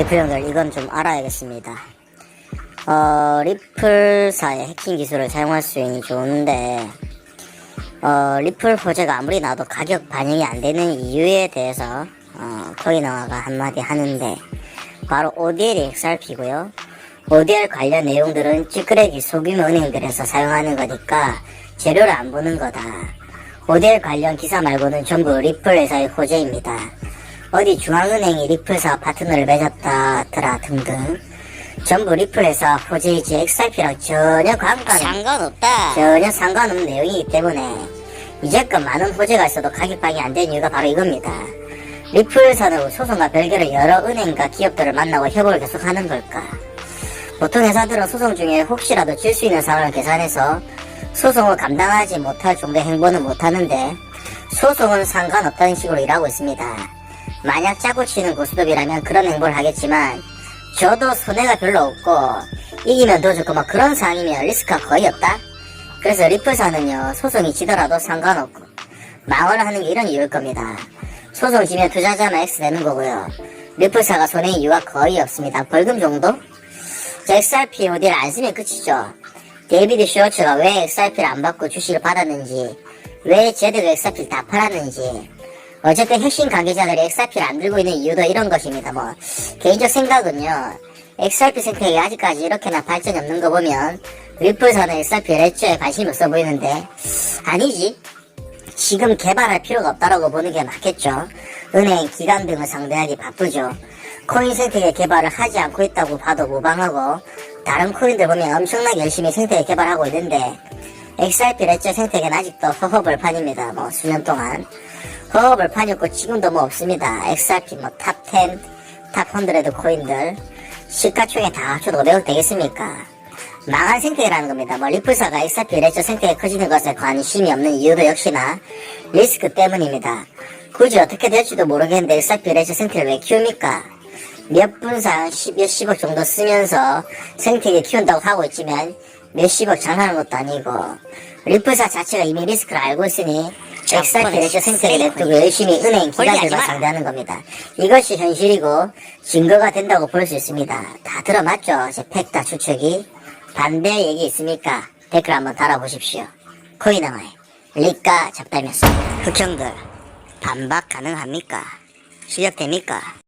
리플 형들 이건 좀 알아야겠습니다. 어, 리플사의 해킹 기술을 사용할 수 있니 좋은데 어, 리플 호재가 아무리 나도 가격 반영이 안 되는 이유에 대해서 어, 코이너가 한마디 하는데 바로 ODL이 XRP고요. ODL 관련 내용들은 찌끄레기 소규모 은행들에서 사용하는 거니까 재료를 안 보는 거다. ODL 관련 기사 말고는 전부 리플 회사의 호재입니다. 어디 중앙은행이 리플사 파트너를 맺었다더라 등등 전부 리플 회사 호재이지 XRP랑 전혀 관관 상관없다. 전혀 상관없는 내용이기 때문에 이제껏 많은 호재가 있어도 가격 방이 안 된 이유가 바로 이겁니다. 리플사는 소송과 별개로 여러 은행과 기업들을 만나고 협업을 계속하는 걸까? 보통 회사들은 소송 중에 혹시라도 질 수 있는 상황을 계산해서 소송을 감당하지 못할 정도의 행보는 못하는데 소송은 상관없다는 식으로 일하고 있습니다. 만약 짜고 치는 고스톱이라면 그런 행보를 하겠지만 저도 손해가 별로 없고 이기면 더 좋고 막 그런 상황이면 리스크가 거의 없다? 그래서 리플사는요 소송이 지더라도 상관없고 망언을 하는 게 이런 이유일 겁니다. 소송 지면 투자자만 X 내는 거고요. 리플사가 손해인 이유가 거의 없습니다. 벌금 정도? 저 XRP 어디를 안 쓰면 끝이죠. 데이비드 쇼츠가 왜 XRP를 안 받고 주식을 받았는지, 왜 제대로 XRP를 다 팔았는지, 어쨌든 핵심 관계자들이 XRP를 안 들고 있는 이유도 이런 것입니다. 뭐, 개인적 생각은요, XRP 생태계 아직까지 이렇게나 발전이 없는 거 보면, 리플사는 XRP 레저에 관심이 없어 보이는데, 아니지. 지금 개발할 필요가 없다라고 보는 게 맞겠죠. 은행, 기관 등을 상대하기 바쁘죠. 코인 생태계 개발을 하지 않고 있다고 봐도 무방하고 다른 코인들 보면 엄청나게 열심히 생태계 개발하고 있는데 XRP 레저 생태계는 아직도 허허벌판입니다. 뭐 수년 동안 허허벌판이었고 지금도 뭐 없습니다. XRP 뭐 탑10, 탑100 코인들 시가총액 다 합쳐도 500억 되겠습니까? 망한 생태계라는 겁니다. 뭐 리플사가 XRP 레저 생태계 커지는 것에 관심이 없는 이유도 역시나 리스크 때문입니다. 굳이 어떻게 될지도 모르겠는데 XRP 레저 생태계를 왜 키웁니까? 몇 분상 10, 몇십억 정도 쓰면서 생태계 키운다고 하고 있지만 몇십억 장사하는 것도 아니고 리플사 자체가 이미 리스크를 알고 있으니 XRP 레저 생태계 냅두고 열심히 은행 기관들만 상대하는 겁니다. 이것이 현실이고 증거가 된다고 볼 수 있습니다. 다 들어맞죠? 제 팩다 추측이. 반대 얘기 있습니까? 댓글 한번 달아보십시오. 코이너마이 리가 잡담이었습니다. 흑형들 반박 가능합니까? 실력됩니까?